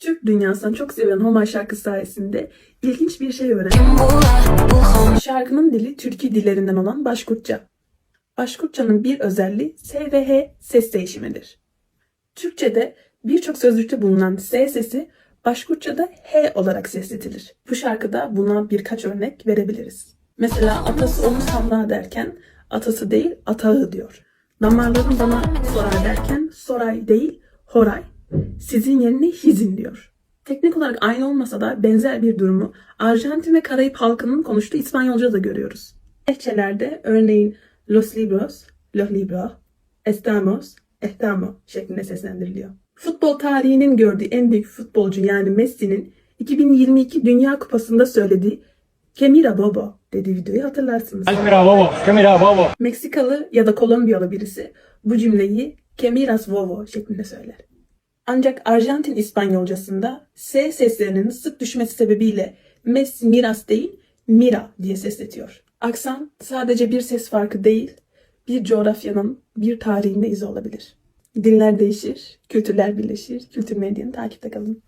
Türk dünyasından çok sevilen Homay şarkısı sayesinde ilginç bir şey öğrendim. Şarkının dili Türkiye dillerinden olan Başkurtça. Başkurtçanın bir özelliği S ve H ses değişimidir. Türkçe'de birçok sözlükte bulunan S sesi Başkurtça'da H olarak sesletilir. Bu şarkıda buna birkaç örnek verebiliriz. Mesela atası onu samra derken atası değil atağı diyor. Damarların bana sorar derken soray değil horay. Sizin yerine hizin diyor. Teknik olarak aynı olmasa da benzer bir durumu Arjantin ve Karayip halkının konuştuğu İspanyolca da görüyoruz. Lehçelerde örneğin los libros, los libros, estamos, estamos şeklinde seslendiriliyor. Futbol tarihinin gördüğü en büyük futbolcu yani Messi'nin 2022 Dünya Kupası'nda söylediği Que mira bobo dediği videoyu hatırlarsınız. Ay, mira bobo, que mira bobo. Meksikalı ya da Kolombiyalı birisi bu cümleyi que miras bobo şeklinde söyler. Ancak Arjantin İspanyolcasında S seslerinin sık düşmesi sebebiyle Messi miras değil mira diye sesletiyor. Aksan sadece bir ses farkı değil, bir coğrafyanın, bir tarihin de izi olabilir. Diller değişir, kültürler birleşir. Kültür medyanı takipte kalın.